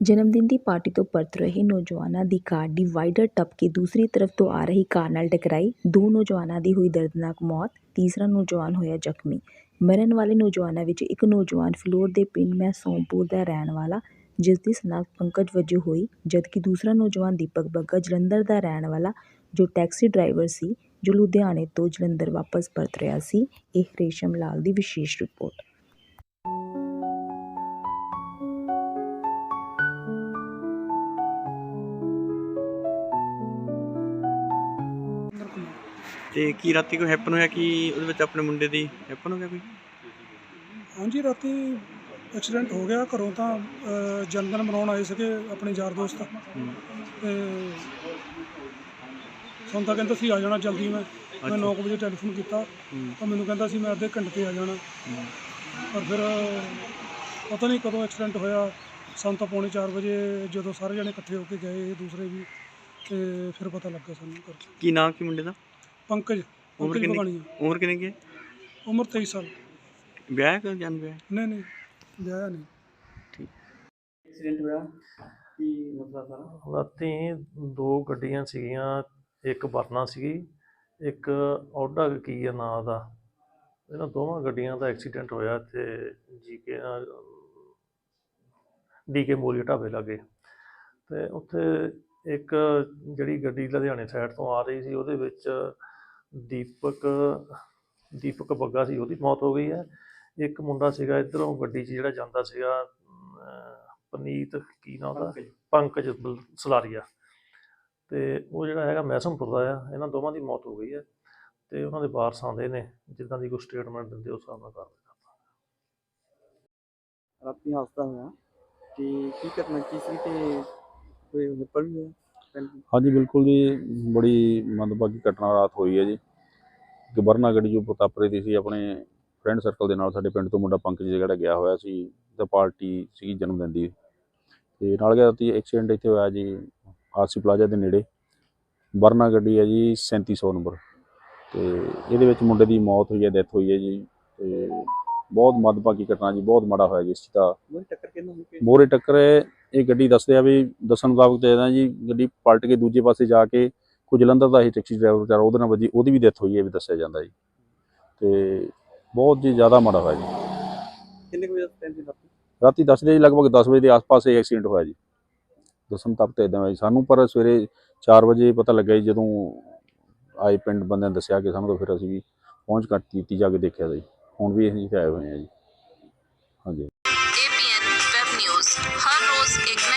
ਜਨਮਦਿਨ ਦੀ ਪਾਰਟੀ ਤੋਂ ਪਰਤ ਰਹੇ ਨੌਜਵਾਨਾਂ ਦੀ ਕਾਰ ਡਿਵਾਈਡਰ ਟੱਪ ਕੇ ਦੂਸਰੀ ਤਰਫ ਤੋਂ ਆ ਰਹੀ ਕਾਰ ਨਾਲ ਟਕਰਾਈ। ਦੋ ਨੌਜਵਾਨਾਂ ਦੀ ਹੋਈ ਦਰਦਨਾਕ ਮੌਤ, ਤੀਸਰਾ ਨੌਜਵਾਨ ਹੋਇਆ ਜ਼ਖਮੀ। ਮਰਨ ਵਾਲੇ ਨੌਜਵਾਨਾਂ ਵਿੱਚ ਇੱਕ ਨੌਜਵਾਨ ਫਿਲੌਰ ਦੇ ਪਿੰਡ ਮੈਸੋਮਪੁਰ ਦਾ ਰਹਿਣ ਵਾਲਾ, ਜਿਸ ਦੀ ਸਨਾਖਤ ਪੰਕਜ ਵਜੋਂ ਹੋਈ, ਜਦਕਿ ਦੂਸਰਾ ਨੌਜਵਾਨ ਦੀਪਕ ਬੱਗਾ ਜਲੰਧਰ ਦਾ ਰਹਿਣ ਵਾਲਾ, ਜੋ ਟੈਕਸੀ ਡਰਾਈਵਰ ਸੀ, ਜੋ ਲੁਧਿਆਣੇ ਤੋਂ ਜਲੰਧਰ ਵਾਪਸ ਪਰਤ ਰਿਹਾ ਸੀ। ਇਹ ਰੇਸ਼ਮ ਲਾਲ ਦੀ ਵਿਸ਼ੇਸ਼ ਰਿਪੋਰਟ। ਤੇ ਕੀ ਰਾਤੀ ਕੋਈ ਹੈਪਨ ਹੋਇਆ? ਕਿ ਉਹਦੇ ਵਿੱਚ ਆਪਣੇ ਮੁੰਡੇ ਦੀ ਹੈਪਨ ਹੋ ਗਿਆ ਕੋਈ? ਹਾਂਜੀ ਰਾਤੀ ਐਕਸੀਡੈਂਟ ਹੋ ਗਿਆ ਘਰੋਂ ਤਾਂ ਅ, ਜਨਮਦਿਨ ਮਨਾਉਣ ਆਏ ਸੀਗੇ ਆਪਣੇ ਯਾਰ ਦੋਸਤ। ਤੇ ਸਾਨੂੰ ਤਾਂ ਕਹਿੰਦਾ ਸੀ ਆ ਜਾਣਾ ਜਲਦੀ ਮੈਂ। ਮੈਂ 9 ਵਜੇ ਟੈਲੀਫੋਨ ਕੀਤਾ। ਤਾਂ ਮੈਨੂੰ ਕਹਿੰਦਾ ਸੀ ਮੈਂ ਅੱਧੇ ਘੰਟੇ 'ਤੇ ਆ ਜਾਣਾ। ਪਰ ਫਿਰ ਪਤਾ ਨਹੀਂ ਕਦੋਂ ਐਕਸੀਡੈਂਟ ਹੋਇਆ। ਸਾਨੂੰ ਤਾਂ ਪੌਣੇ 4 ਵਜੇ ਜਦੋਂ ਸਾਰੇ ਜਣੇ ਇਕੱਠੇ ਹੋ ਕੇ ਗਏ ਦੂਸਰੇ ਵੀ। ਤੇ ਫਿਰ ਪਤਾ ਲੱਗਾ ਸਾਨੂੰ ਕੀ ਨਾਮ ਕੀ ਮੁੰਡੇ ਦਾ? ਪੰਕਜ ਉਮਰ ਪੰਕਜ ਕਿੰਨੀ? ਬਗਾਣੀਆ ਉਮਰ ਕਿੰਨੀ ਕੀ ਹੈ? ਉਮਰ 23 ਸਾਲ। ਵਿਆਹ ਹੈ ਕਿ ਜਨ ਵਿਆਹ? ਨਹੀਂ ਨਹੀਂ ਵਿਆਹ ਨਹੀਂ। ਐਕਸੀਡੈਂਟ ਹੋਇਆ? ਕੀ ਮਸਲਾ ਸਾਰਾ? ਰਾਤੀ ਦੋ ਗੱਡੀਆਂ ਸੀਗੀਆਂ ਇੱਕ ਵਰਨਾ ਸੀਗੀ ਇੱਕ ਔਡਾ ਕੀ ਆ ਨਾਂ ਦਾ। ਇਹਨਾਂ ਦੋਵਾਂ ਗੱਡੀਆਂ ਦਾ ਐਕਸੀਡੈਂਟ ਹੋਇਆ ਤੇ ਜੀਕੇ ਡੀਕੇ ਮੋਲੀ ਢਾਬੇ ਲਾਗੇ। ਤੇ ਉੱਥੇ ਇੱਕ ਜਿਹੜੀ ਗੱਡੀ ਲੁਧਿਆਣੇ ਸਾਈਡ ਤੋਂ ਆ ਰਹੀ ਸੀ ਉਹਦੇ ਵਿੱਚ ਦੀਪਕ ਦੀਪਕ ਬੱਗਾ ਸੀ ਉਹਦੀ ਮੌਤ ਹੋ ਗਈ ਹੈ। ਇੱਕ ਮੁੰਡਾ ਸੀਗਾ ਇਧਰੋਂ ਗੱਡੀ 'ਚ ਜਿਹੜਾ ਜਾਂਦਾ ਸੀਗਾ ਪਨੀਤ ਕੀ ਨਾਂ ਉਹਦਾ? ਪੰਕਜ। ਸਲਾਰੀਆ। ਤੇ ਉਹ ਜਿਹੜਾ ਹੈਗਾ ਮਹਿਸਮਪੁਰ ਦਾ ਆ ਇਹਨਾਂ ਦੋਵਾਂ ਦੀ ਮੌਤ ਹੋ ਗਈ ਹੈ। ਤੇ ਉਹਨਾਂ ਦੇ ਵਾਰਸ ਆਉਂਦੇ ਨੇ ਜਿੱਦਾਂ ਦੀ ਕੋਈ ਸਟੇਟਮੈਂਟ ਦਿੰਦੇ ਉਸ ਹਿਸਾਬ ਨਾਲ ਕਰਦਾ ਰਾਤੀ ਹਾਦਸਾ ਹੋਇਆ ਤੇ ਕੀ ਕਰਨਾ ਕੀ ਸੀ ਤੇ ਕੋਈ ਨਿਪਲ ਵਿੱਚ? ਹਾਂਜੀ ਬਿਲਕੁਲ ਜੀ। ਬੜੀ ਮੰਦਭਾਗੀ ਘਟਨਾ ਰਾਤ ਹੋਈ ਹੈ ਜੀ। ਕਿ ਵਰਨਾ ਗੱਡੀ ਜੋ ਪ੍ਰਤਾਪਰੇ ਦੀ ਸੀ ਆਪਣੇ ਫਰੈਂਡ ਸਰਕਲ ਦੇ ਨਾਲ ਸਾਡੇ ਪਿੰਡ ਤੋਂ ਮੁੰਡਾ ਪੰਕਜ ਜਿਹੜਾ ਗਿਆ ਹੋਇਆ ਸੀ ਤੇ ਪਾਰਟੀ ਸੀਗੀ ਜਨਮ ਦਿਨ ਦੀ। ਤੇ ਨਾਲ ਗਿਆ ਰਾਤੀ ਐਕਸੀਡੈਂਟ ਇੱਥੇ ਹੋਇਆ ਜੀ ਆਰਸੀ ਪਲਾਜ਼ਾ ਦੇ ਨੇੜੇ। ਵਰਨਾ ਗੱਡੀ ਹੈ ਜੀ 3700 ਨੰਬਰ। ਤੇ ਇਹਦੇ ਵਿੱਚ ਮੁੰਡੇ ਦੀ ਮੌਤ ਹੋਈ ਹੈ ਡੈਥ ਹੋਈ ਹੈ ਜੀ। ਤੇ ਬਹੁਤ ਮੰਦਭਾਗੀ ਘਟਨਾ ਜੀ ਬਹੁਤ ਮਾੜਾ ਹੋਇਆ ਜੀ ਇਸ ਤਾਂ ਮੈਨੂੰ ਟੱਕਰ ਕਿਹਨਾਂ ਹੋਈ? ਮੋਰੇ ਟੱਕਰ ਇਹ ਗੱਡੀ ਦੱਸਦੇ ਆ ਵੀ ਦੱਸਣ ਮੁਤਾਬਕ ਤੇ ਇਹਦਾ ਜੀ ਗੱਡੀ ਪਲਟ ਕੇ ਦੂਜੇ ਪਾਸੇ ਜਾ ਕੇ ਕੋਈ ਜਲੰਧਰ ਦਾ ਹੀ ਟੈਕਸੀ ਡਰਾਈਵਰ ਵਿਚਾਰਾ ਉਹਦੇ ਨਾਲ ਵੱਜੀ ਉਹਦੀ ਵੀ ਡੈਥ ਹੋਈ ਹੈ ਵੀ ਦੱਸਿਆ ਜਾਂਦਾ ਜੀ। ਤੇ ਬਹੁਤ ਜੀ ਜ਼ਿਆਦਾ ਮਾੜਾ ਹੋਇਆ ਜੀ। ਕਿੰਨੇ ਕੁ ਵਜੇ ਦਾ ਟਾਈਮ ਸੀ ਰਾਤੀ? ਦੱਸਦੇ ਜੀ ਲਗਭਗ 10 ਵਜੇ ਦੇ ਆਸ-ਪਾਸ ਇਹ ਐਕਸੀਡੈਂਟ ਹੋਇਆ ਜੀ। ਦੱਸਣ ਤੱਕ ਤਾਂ ਇਦਾਂ ਹੋਇਆ ਸਾਨੂੰ ਪਰ ਸਵੇਰੇ 4 ਵਜੇ ਪਤਾ ਲੱਗਾ ਜੀ ਜਦੋਂ ਆਏ ਪਿੰਡ ਬੰਦਿਆਂ ਨੇ ਦੱਸਿਆ ਕਿ ਸਾਨੂੰ ਤਾਂ ਫਿਰ ਅਸੀਂ ਵੀ ਪਹੁੰਚ ਕੱਟ ਕੀਤੀ ਜਾ ਕੇ ਦੇਖਿਆ ਜੀ। ਹੁਣ ਵੀ ਅਸੀਂ ਆਏ ਹੋਏ ਹਾਂ ਜੀ। ਹਾਂਜੀ। ਹਰ ਰੋਜ਼ ਇੱਕ ਨਾ